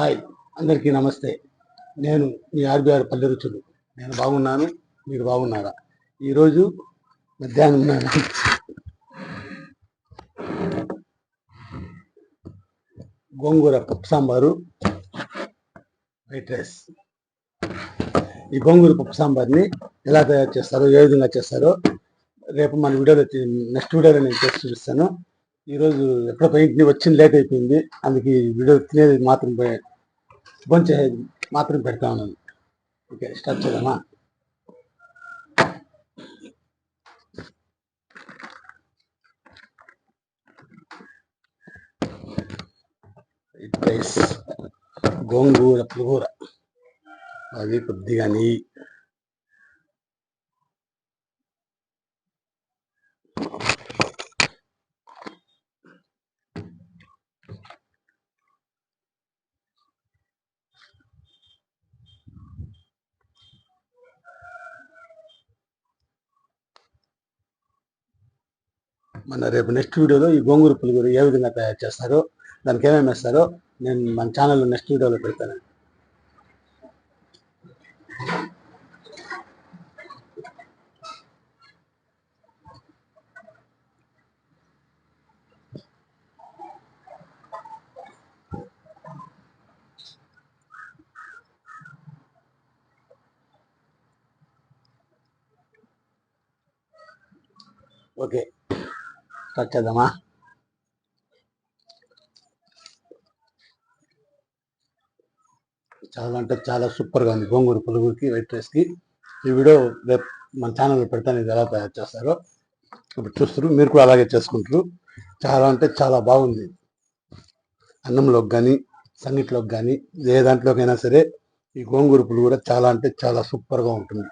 Hi అందరికీ నమస్తే. నేను మీ ఆర్బీఆర్ పల్లె రుచులు. నేను బాగున్నాను మీరు బాగున్నారా? ఈరోజు మధ్యాహ్నం గోంగూర పప్పు సాంబారు వైట్ రైస్. ఈ గోంగూర పప్పు సాంబార్ని ఎలా తయారు చేస్తారో ఏ విధంగా చేస్తారో రేపు మన వీడియోలో నెక్స్ట్ వీడియోలో నేను చేసి చూపిస్తాను. ఈరోజు ఎక్కడ ఇంటిని వచ్చింది లేట్ అయిపోయింది. అందుకే వీడియో తినేది మాత్రం భోంచేసేది మాత్రం పెడతా ఉన్నాను. ఓకే స్టార్ట్ చేద్దామా? గోంగూర పులిగూర అది కొద్దిగా నెయ్యి. మన రేపు నెక్స్ట్ వీడియోలో ఈ గోంగూర పులుగురు ఏ విధంగా తయారు చేస్తారో దానికి ఏమేమి వేస్తారో నేను మన ఛానల్లో నెక్స్ట్ వీడియోలో పెడతాను. ఓకే. స్టార్ట్ చేద్దామా చాలా అంటే చాలా సూపర్గా ఉంది. గోంగూర పులుగురికి వైట్ రైస్కి. ఈ వీడియో రేపు మన ఛానల్లో పెడతాను. ఇది ఎలా తయారు చేస్తారో ఇప్పుడు చూస్తారు. మీరు కూడా అలాగే చేసుకుంటారు. చాలా అంటే చాలా బాగుంది. అన్నంలోకి కానీ సంగీట్లోకి కానీ ఏ దాంట్లోకైనా సరే ఈ గోంగూర పులుగుర చాలా అంటే చాలా సూపర్గా ఉంటుంది.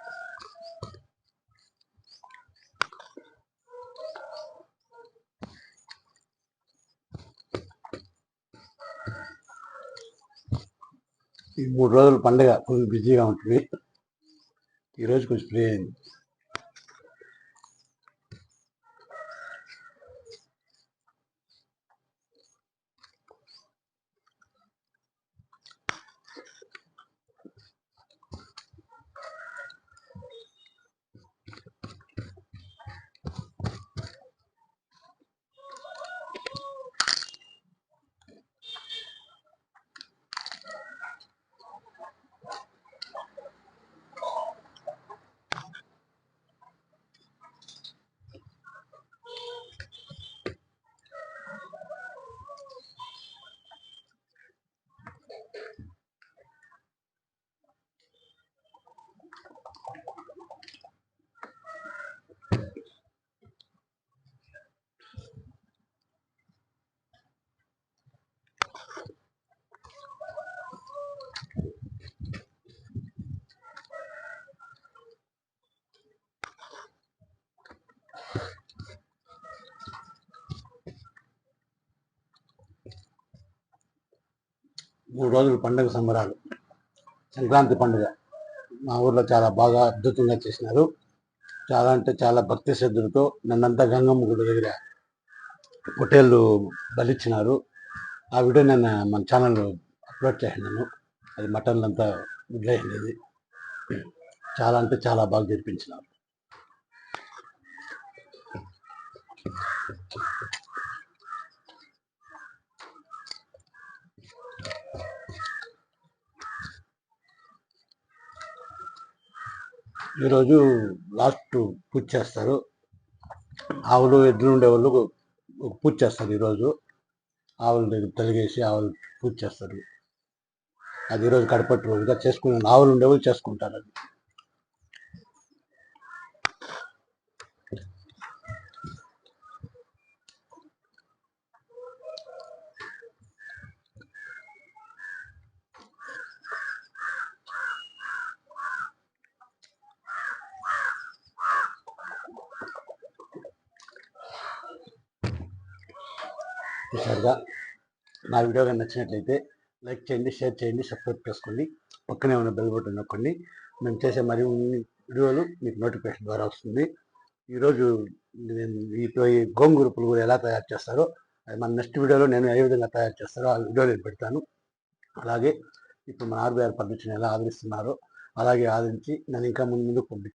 ఈ మూడు రోజుల పండుగ కొంచెం బిజీగా ఉంటుంది. ఈరోజు కొంచెం ఫ్రీ అయింది. మూడు రోజులు పండుగ సంబరాలు. సంక్రాంతి పండుగ. మా ఊర్లో చాలా బాగా అద్భుతంగా చేసినారు. చాలా అంటే చాలా భక్తి శ్రద్ధలతో నన్నంతా గంగమ్మ గుడి దగ్గర పొట్టేళ్ళు బలిచ్చినారు. ఆ వీడియో నేను మన ఛానల్లో అప్లోడ్ చేసినాను. అది మటన్లు అంతా వదిలేసినది చాలా అంటే చాలా బాగా జరిపించినారు. ఈరోజు లాస్ట్ పూజ చేస్తారు. ఆవులు ఎద్దులు ఉండే వాళ్ళు పూజ చేస్తారు ఈరోజు. ఆవుల దగ్గర తలిగేసి ఆవులు పూజ చేస్తారు. అది ఈరోజు కడపట్టు రోజుగా చేసుకున్న ఆవులు ఉండే వాళ్ళు చేసుకుంటారు అది. చూసారుగా నా వీడియో కానీ నచ్చినట్లయితే లైక్ చేయండి షేర్ చేయండి సబ్స్క్రైబ్ చేసుకోండి. పక్కనే ఉన్న బెల్ బటన్ నొక్కండి. మేము చేసే మరి వీడియోలు మీకు నోటిఫికేషన్ ద్వారా వస్తుంది. ఈరోజు నేను ఈ గోంగూర పులుగురు ఎలా తయారు చేస్తారో అది మన నెక్స్ట్ వీడియోలో నేను ఏ విధంగా తయారు చేస్తారో ఆ వీడియో నేను పెడతాను. అలాగే ఇప్పుడు మన ఆర్బీఆర్ పర్మిషన్ ఎలా ఆదరిస్తున్నారో అలాగే ఆదరించి నన్ను ఇంకా ముందు ముందు పంపి